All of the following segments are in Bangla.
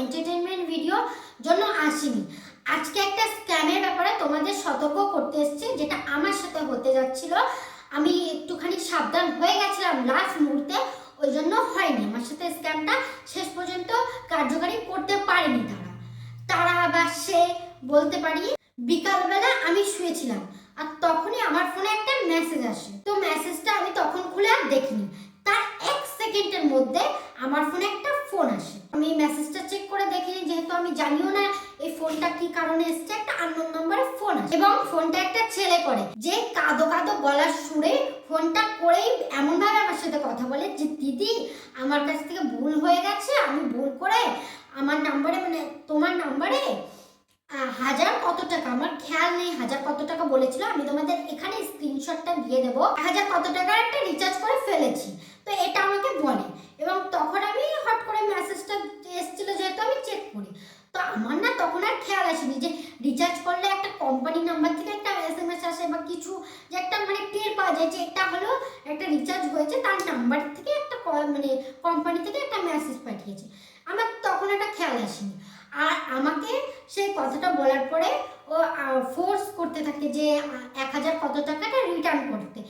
এন্টারটেনমেন্ট ভিডিও জন্য আসিনি। আজকে একটা স্ক্যামের ব্যাপারে তোমাদের সতর্ক করতে এসেছি, যেটা আমার সাথে হতে যাচ্ছিল। আমি একটুখানি সাবধান হয়ে গেছিলাম লাস্ট মুহূর্তে, ওই জন্য হয়নি। আমার সাথে স্ক্যামটা শেষ পর্যন্ত কার্যকারী করতে পারেনি তারা। তারা বা সে, বলতে পারি, বিকালবেলা আমি শুয়েছিলাম। আর তখনই আমার ফোনে একটা মেসেজ আসে। তো মেসেজটা আমি তখন খুলে আর দেখিনি তার এক সেকেন্ডের মধ্যে আমার ফোনে একটা ফোন আসে আমি মেসেজটা চেক করে দেখিনি যেহেতু আমি জানিও না, এই ফোনটা কি কারণে এসেছে? একটা আননোন নম্বরে ফোন আসে। এবং ফোনটা একটা ছেলে করে, যে কাদো কাদো গলার সুরে ফোনটা করেই এমন ভাবে আমার সাথে কথা বলে যে, দিদি, আমার কাছ থেকে ভুল হয়ে গেছে, আমি ভুল করে আমার নাম্বারে মানে তোমার নাম্বারে হাজার কত টাকা, আমার খেয়াল নেই, হাজার কত টাকা বলেছিল, আমি তোমাদের এখানে স্ক্রিনশটটা দিয়ে দেবো, হাজার কত টাকার একটা রিচার্জ করে ফেলেছি তো এটা আমাকে বলে এবং তখন আমি হট করে মেসেজটা এসেছিল যেহেতু আমি চেক করি তো আমার না তখন আর খেয়াল আসেনি যে রিচার্জ করলে একটা কোম্পানি নাম্বার থেকে একটা এস এম এস আসে বা কিছু যে একটা মানে টের পাওয়া যায় যে এটা হলো একটা রিচার্জ হয়েছে, তার নাম্বার থেকে একটা মানে কোম্পানি থেকে একটা মেসেজ পাঠিয়েছে। আমার তখন একটা খেয়াল আসেনি। আর আমাকে সেই কথাটা বলার পরে ও ফোর্স করতে থাকে যে এক হাজার কত টাকাটা রিটার্ন করতে।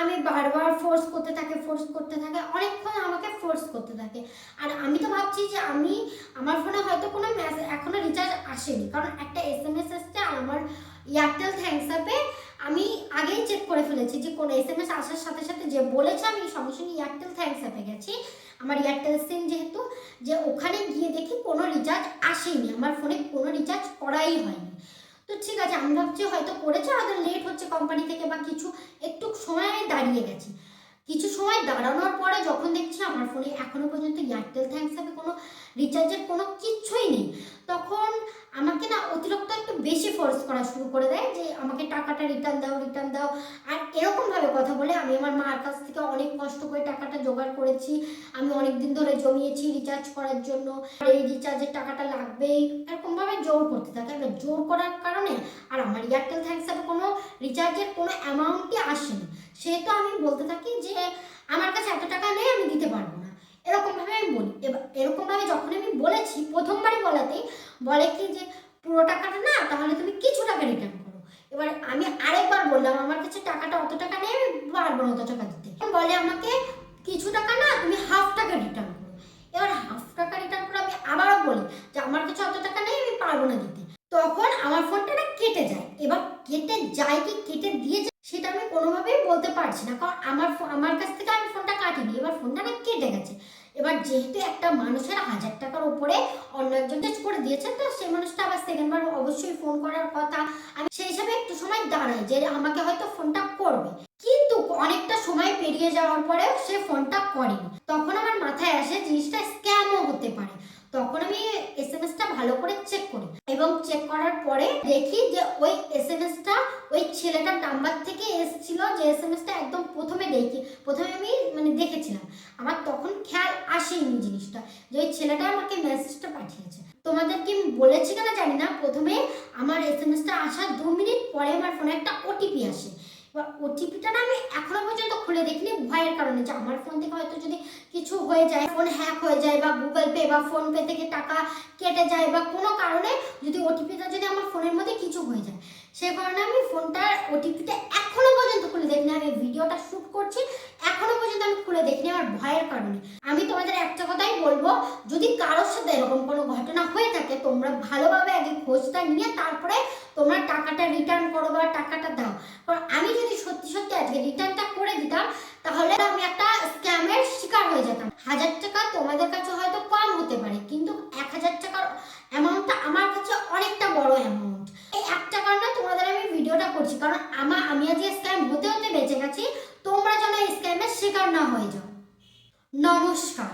আমি বারবার ফোর্স করতে থাকে ফোর্স করতে থাকে, অনেকক্ষণ আমাকে ফোর্স করতে থাকে। আর আমি তো ভাবছি যে আমি, আমার ফোনে হয়তো কোনো মেসেজ এখনও রিচার্জ আসেনি। কারণ একটা এস এম এস এসছে আমার এয়ারটেল থ্যাঙ্কস অ্যাপে আমি আগেই চেক করে ফেলেছি যে কোনো এস এম এস আসার সাথে সাথে যে বলেছে আমি সঙ্গে সঙ্গে এয়ারটেল থ্যাংকস অ্যাপে গেছি। আমার এয়ারটেল সিম যেহেতু, যে ওখানে গিয়ে দেখি কোনো রিচার্জ আসেনি, আমার ফোনে কোনো রিচার্জ করাই হয়নি। তো ঠিক আছে, আমি ভাবছি হয়তো করেছে, হয়তো লেট হচ্ছে কোম্পানি থেকে বা কিছু, একটু সময় আমি দাঁড়িয়ে গেছি। কিছু সময় দাঁড়ানোর দেখছি আমার ফোনে এখনও পর্যন্ত এয়ারটেল থ্যাঙ্কস অ্যাপে কোনো রিচার্জের কোনো কিচ্ছুই নেই। তখন আমাকে না অতিরিক্ত একটু বেশি ফোর্স করা শুরু করে দেয় যে, আমাকে টাকাটা রিটার্ন দাও রিটার্ন দাও। আর এরকমভাবে কথা বলে আমি আমার মার কাছ থেকে অনেক কষ্ট করে টাকাটা জোগাড় করেছি। আমি অনেক দিন ধরে জমিয়েছি রিচার্জ করার জন্য। এই রিচার্জের টাকাটা লাগবেই। এরকমভাবে জোর করতে থাকে। এবার জোর করার কারণে আর আমার এয়ারটেল থ্যাঙ্কস অ্যাপে কোনো রিচার্জের কোনো অ্যামাউন্টই আসেনি। সেহেতু আমি বলতে থাকি যে আমার কাছে এত টাকা নেই, আমি দিতে পারব না। এরকমভাবে আমি বলি। এবার এরকমভাবে যখন আমি বলেছি, প্রথমবারই বলাতেই বলে কি যে, পুরো টাকাটা না, তাহলে তুমি কিছু টাকা রিটার্ন করো। এবার আমি আরেকবার বললাম, আমার কাছে টাকাটা অত টাকা নেই, আমি পারব না অত টাকা দিতে। বলে আমাকে, কিছু টাকা না, তুমি হাফ টাকা রিটার্ন করো। এবার হাফ টাকা রিটার্ন করে আমি আবারও বলি যে, আমার কাছে অত টাকা নেই, আমি পারব না দিতে। তখন আমার ফোনটা না কেটে যায়। এবার কেটে যায় কি, কেটে দিয়েছে সেটা আমি কোনোভাবেই বলতে পারছি না। কারণ আমার আমার কাছ থেকে আমি ফোনটা কাটিনি এবার ফোনটা না কেটে গেছে এবার যেহেতু একটা মানুষের হাজার টাকার উপরে অন্য একজন করে দিয়েছে, তো সেই মানুষটা আবার সেকেন্ড বার অবশ্যই ফোন করার কথা। আমি সেই হিসাবে একটু সময় দাঁড়াই যে আমাকে হয়তো ফোনটা করবে। কিন্তু অনেকটা সময় পেরিয়ে যাওয়ার পরেও সে ফোনটা করেনি। তখন আমার মাথায় আসে জিনিসটা স্ক্যামও হতে পারে তখন আমি এস এম এসটা ভালো করে চেক করি এবং চেক করার পরে দেখি যে ওই এস এম এসটা ওই ছেলেটার নাম্বার থেকে এসেছিল যে এস এম এসটা একদম প্রথমে দেখি, প্রথমে আমি মানে দেখেছিলাম। আমার তখন খেয়াল আসেনি জিনিসটা, যে ওই ছেলেটা আমাকে মেসেজটা পাঠিয়েছে। তোমাদেরকে আমি বলেছি কিনা জানি না, প্রথমে আমার এস এম এসটা আসার দু মিনিট পরে আমার ফোনে একটা ওটিপি আসে। এবার ওটিপিটা না আমি এখনও পর্যন্ত খুলে দেখিনি, ভয়ের কারণে যে আমার ফোন থেকে হয়তো যদি কিছু হয়ে যায় ফোন হ্যাক হয়ে যায় বা গুগল পে বা ফোন পে থেকে টাকা কেটে যায় বা কোনো কারণে যদি ওটিপিটা যদি আমার ফোনের মধ্যে কিছু হয়ে যায়, সে কারণে আমি ফোনটার ওটিপিটা এখনও পর্যন্ত খুলে দেখিনি। আমি ভিডিওটা শ্যুট করছি আমার ভয়ের কারণে। আমি তোমাদের একটা কথাই বলব, যদি কারোর সাথে এরকম কোনো ঘটনা হয়ে থাকে, তোমরা ভালোভাবে আগে খোঁজটা নিয়ে তারপরে তোমরা টাকাটা রিটার্ন করো বা টাকাটা দাও। কারণ আমি যদি সত্যি সত্যি আজকে রিটার্নটা করে দিতাম, তাহলে আমি একটা স্ক্যামের শিকার হয়ে যেতাম। হাজার টাকা তোমাদের কাছে হয়তো কম হতে পারে, কিন্তু এক হাজার টাকার অ্যামাউন্টটা আমার কাছে অনেকটা বড় অ্যামাউন্ট এই একটা কারণে তোমাদের আমি ভিডিওটা করছি, কারণ আমার আমি আজকে স্ক্যাম হতে হতে বেঁচে গেছি তোমরা যেন এই স্ক্যামের শিকার না হয়ে যাও নমস্কার।